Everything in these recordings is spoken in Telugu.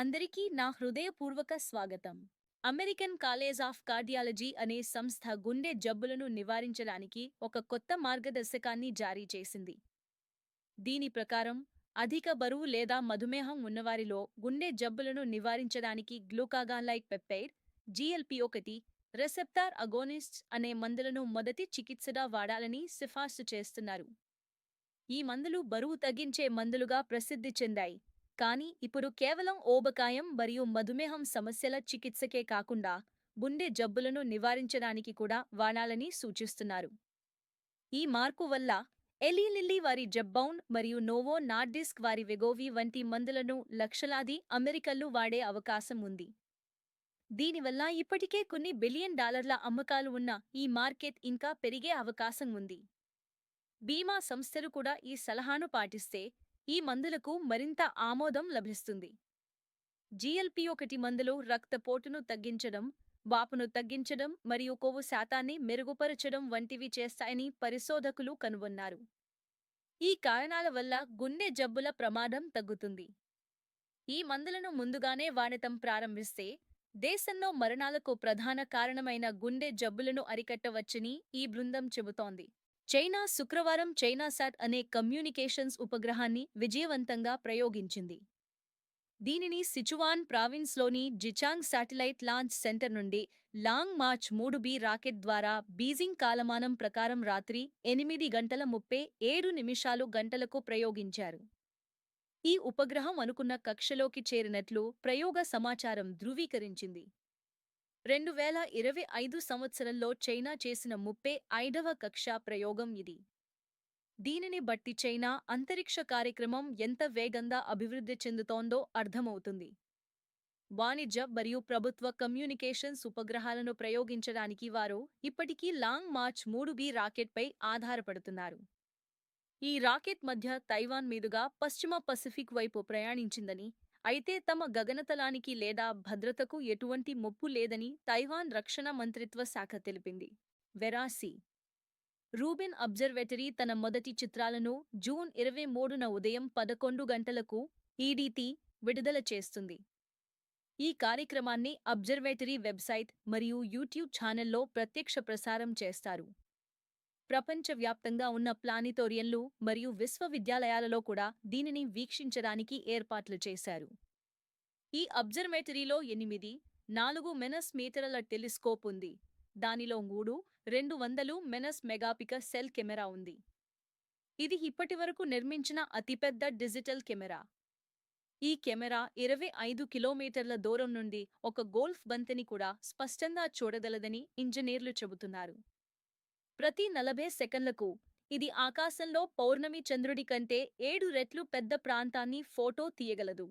అందరికీ నా హృదయపూర్వక స్వాగతం. అమెరికన్ కాలేజ్ ఆఫ్ కార్డియాలజీ అనే సంస్థ గుండె జబ్బులను నివారించడానికి ఒక కొత్త మార్గదర్శకాన్ని జారీ చేసింది. దీని ప్రకారం అధిక బరువు లేదా మధుమేహం ఉన్నవారిలో గుండె జబ్బులను నివారించడానికి గ్లూకాగాన్-లైక్ పెప్టైడ్ జిఎల్పి ఒకటి రెసెప్టార్ అగోనిస్ట్ అనే మందులను మొదటి చికిత్సగా వాడాలని సిఫార్సు చేస్తున్నారు. ఈ మందులు బరువు తగ్గించే మందులుగా ప్రసిద్ధి చెందాయి. కానీ ఇప్పుడు కేవలం ఓబకాయం మరియు మధుమేహం సమస్యల చికిత్సకే కాకుండా గుండె జబ్బులను నివారించడానికి కూడా వాడాలని సూచిస్తున్నారు. ఈ మార్పు వల్ల ఎలీ లిల్లీ వారి జబ్బౌన్ మరియు నోవో నార్డిస్క్ వారి వెగోవి వంటి మందులను లక్షలాది అమెరికన్లు వాడే అవకాశం ఉంది. దీనివల్ల ఇప్పటికే కొన్ని బిలియన్ డాలర్ల అమ్మకాలు ఉన్న ఈ మార్కెట్ ఇంకా పెరిగే అవకాశం ఉంది. బీమా సంస్థలు కూడా ఈ సలహాను పాటిస్తే ఈ మందులకు మరింత ఆమోదం లభిస్తుంది. జిఎల్పి ఒకటి మందులు రక్తపోటును తగ్గించడం వాపును తగ్గించడం మరియు కొవ్వు శాతాన్ని మెరుగుపరచడం వంటివి చేస్తాయని పరిశోధకులు కనుగొన్నారు. ఈ కారణాల వల్ల గుండె జబ్బుల ప్రమాదం తగ్గుతుంది. ఈ మందులను ముందుగానే వాడటం ప్రారంభిస్తే దేశంలో మరణాలకు ప్రధాన కారణమైన గుండె జబ్బులను అరికట్టవచ్చని ఈ బృందం చెబుతోంది. చైనా శుక్రవారం చైనాసాట్ అనే కమ్యూనికేషన్స్ ఉపగ్రహాన్ని విజయవంతంగా ప్రయోగించింది. దీనిని సిచువాన్ ప్రావిన్స్లోని జిచాంగ్ శాటిలైట్ లాంచ్ సెంటర్ నుండి లాంగ్ మార్చ్ మూడు బి రాకెట్ ద్వారా బీజింగ్ కాలమానం ప్రకారం రాత్రి ఎనిమిది గంటల ముప్పై ఏడు నిమిషాలు గంటలకు ప్రయోగించారు. ఈ ఉపగ్రహం అనుకున్న కక్షలోకి చేరినట్లు ప్రయోగ సమాచారం ధృవీకరించింది. రెండు వేల ఇరవై ఐదు సంవత్సరంలో చైనా చేసిన ముప్పై ఐదవ కక్షా ప్రయోగం ఇది. దీనిని బట్టి చైనా అంతరిక్ష కార్యక్రమం ఎంత వేగంగా అభివృద్ధి చెందుతోందో అర్థమవుతుంది. వాణిజ్య మరియు ప్రభుత్వ కమ్యూనికేషన్స్ ఉపగ్రహాలను ప్రయోగించడానికి వారు ఇప్పటికీ లాంగ్ మార్చ్ మూడు బి రాకెట్పై ఆధారపడుతున్నారు. ఈ రాకెట్ మధ్య తైవాన్ మీదుగా పశ్చిమ పసిఫిక్ వైపు ప్రయాణించిందని అయితే తమ గగనతలానికి లేదా భద్రతకు ఎటువంటి ముప్పు లేదని తైవాన్ రక్షణ మంత్రిత్వ శాఖ తెలిపింది. వెరాసి రూబిన్ అబ్జర్వేటరీ తన మొదటి చిత్రాలను జూన్ ఇరవై మూడున ఉదయం పదకొండు గంటలకు ఈడీటీ విడుదల చేస్తుంది. ఈ కార్యక్రమాన్ని అబ్జర్వేటరీ వెబ్సైట్ మరియు యూట్యూబ్ ఛానల్లో ప్రత్యక్ష ప్రసారం చేస్తారు. ప్రపంచవ్యాప్తంగా ఉన్న ప్లానిటోరియంలు మరియు విశ్వవిద్యాలయాలలో కూడా దీనిని వీక్షించడానికి ఏర్పాట్లు చేశారు. ఈ అబ్జర్వేటరీలో ఎనిమిది నాలుగు మెనస్ మీటర్ల టెలిస్కోప్ ఉంది. దానిలో మూడు రెండు వందలు మెనస్ మెగాపిక సెల్ కెమెరా ఉంది. ఇది ఇప్పటివరకు నిర్మించిన అతిపెద్ద డిజిటల్ కెమెరా. ఈ కెమెరా ఇరవై ఐదు కిలోమీటర్ల దూరం నుండి ఒక గోల్ఫ్ బంతిని కూడా స్పష్టంగా చూడగలదని ఇంజనీర్లు చెబుతున్నారు. ప్రతి నలభై సెకన్లకు ఇది ఆకాశంలో పౌర్ణమి చంద్రుడి కంటే ఏడు రెట్లు పెద్ద ప్రాంతాన్ని ఫోటో తీయగలదు.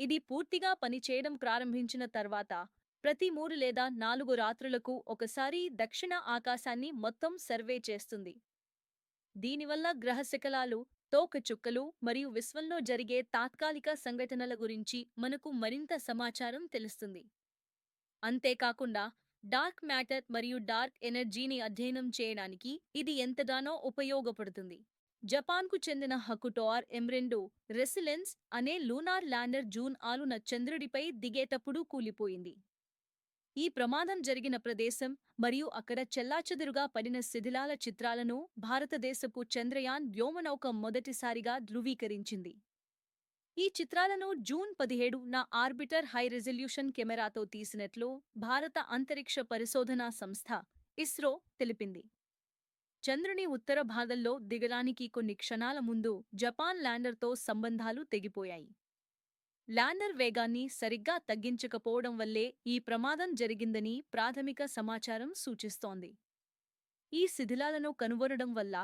ఇది పూర్తిగా పనిచేయడం ప్రారంభించిన తర్వాత ప్రతి మూడు లేదా నాలుగు రాత్రులకు ఒకసారి దక్షిణ ఆకాశాన్ని మొత్తం సర్వే చేస్తుంది. దీనివల్ల గ్రహశకలాలు తోకచుక్కలు మరియు విశ్వంలో జరిగే తాత్కాలిక సంఘటనల గురించి మనకు మరింత సమాచారం తెలుస్తుంది. అంతేకాకుండా డార్క్ మ్యాటర్ మరియు డార్క్ ఎనర్జీని అధ్యయనం చేయడానికి ఇది ఎంతగానో ఉపయోగపడుతుంది. జపాన్కు చెందిన హకుటోఆర్ ఎమ్రెండో రెసిలెన్స్ అనే లూనార్ ల్యాండర్ జూన్ ఆలున చంద్రుడిపై దిగేటప్పుడు కూలిపోయింది. ఈ ప్రమాదం జరిగిన ప్రదేశం మరియు అక్కడ చెల్లాచెదురుగా పడిన శిథిలాల చిత్రాలను భారతదేశపు చంద్రయాన్ వ్యోమనౌక మొదటిసారిగా ధృవీకరించింది. ఈ చిత్రాలను జూన్ పదిహేడు నా ఆర్బిటర్ హై రెజల్యూషన్ కెమెరాతో తీసినట్లు భారత అంతరిక్ష పరిశోధనా సంస్థ ఇస్రో తెలిపింది. చంద్రుని ఉత్తర భాగంలో దిగడానికి కొన్ని క్షణాల ముందు జపాన్ ల్యాండర్తో సంబంధాలు తెగిపోయాయి. ల్యాండర్ వేగాన్ని సరిగ్గా తగ్గించకపోవడం వల్లే ఈ ప్రమాదం జరిగిందని ప్రాథమిక సమాచారం సూచిస్తోంది. ఈ శిథిలాలను కనుగొనడం వల్ల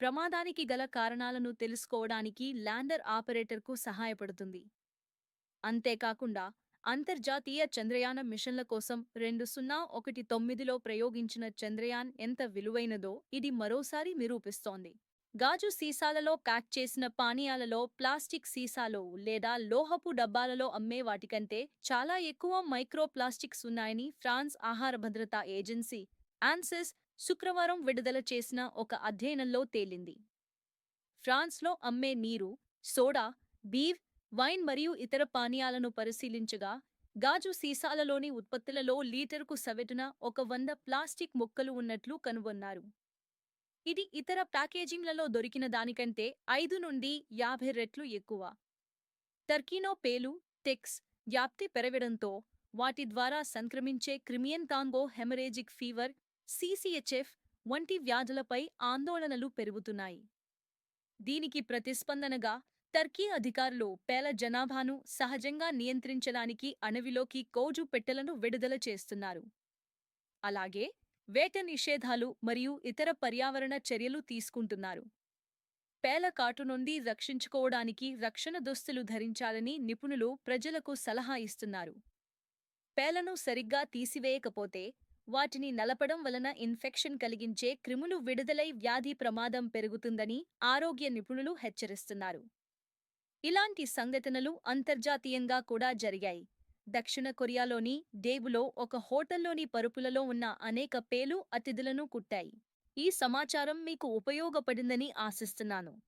ప్రమాదానికి గల కారణాలను తెలుసుకోవడానికి ల్యాండర్ ఆపరేటర్కు సహాయపడుతుంది. అంతేకాకుండా అంతర్జాతీయ చంద్రయాన మిషన్ల కోసం రెండు సున్నా ఒకటి తొమ్మిదిలో ప్రయోగించిన చంద్రయాన్ ఎంత విలువైనదో ఇది మరోసారి నిరూపిస్తోంది. గాజు సీసాలలో ప్యాక్ చేసిన పానీయాలలో ప్లాస్టిక్ సీసాలో లేదా లోహపు డబ్బాలలో అమ్మే వాటికంటే చాలా ఎక్కువ మైక్రో ప్లాస్టిక్స్ ఉన్నాయని ఫ్రాన్స్ ఆహార భద్రతా ఏజెన్సీ ఆన్సెస్ శుక్రవారం విడుదల చేసిన ఒక అధ్యయనంలో తేలింది. ఫ్రాన్స్లో అమ్మే నీరు సోడా బీవ్ వైన్ మరియు ఇతర పానీయాలను పరిశీలించగా గాజు సీసాలలోని ఉత్పత్తులలో లీటర్కు సవెటున ఒక వంద ప్లాస్టిక్ ముక్కలు ఉన్నట్లు కనుగొన్నారు. ఇది ఇతర ప్యాకేజింగ్లలో దొరికిన దానికంటే ఐదు నుండి యాభై రెట్లు ఎక్కువ. టర్కీనో పేలు టెక్స్ వ్యాప్తి పెరగడంతో వాటి ద్వారా సంక్రమించే Crimean Congo haemorrhagic fever CCHF వంటి వ్యాధులపై ఆందోళనలు పెరుగుతున్నాయి. దీనికి ప్రతిస్పందనగా టర్కీ అధికారులు పేల జనాభాను సహజంగా నియంత్రించడానికి అణవిలోకి కోజు పెట్టెలను విడుదల చేస్తున్నారు. అలాగే వేట నిషేధాలు మరియు ఇతర పర్యావరణ చర్యలు తీసుకుంటున్నారు. పేల కాటు నుండి రక్షించుకోవడానికి రక్షణ దుస్తులు ధరించాలని నిపుణులు ప్రజలకు సలహా ఇస్తున్నారు. పేలను సరిగ్గా తీసివేయకపోతే వాటిని నలపడం వలన ఇన్ఫెక్షన్ కలిగించే క్రిములు విడుదలై వ్యాధి ప్రమాదం పెరుగుతుందని ఆరోగ్య నిపుణులు హెచ్చరిస్తున్నారు. ఇలాంటి సంఘటనలు అంతర్జాతీయంగా కూడా జరిగాయి. దక్షిణ కొరియాలోని డేబులో ఒక హోటల్లోని పరుపులలో ఉన్న అనేక పేలు అతిథులను కుట్టాయి. ఈ సమాచారం మీకు ఉపయోగపడిందని ఆశిస్తున్నాను.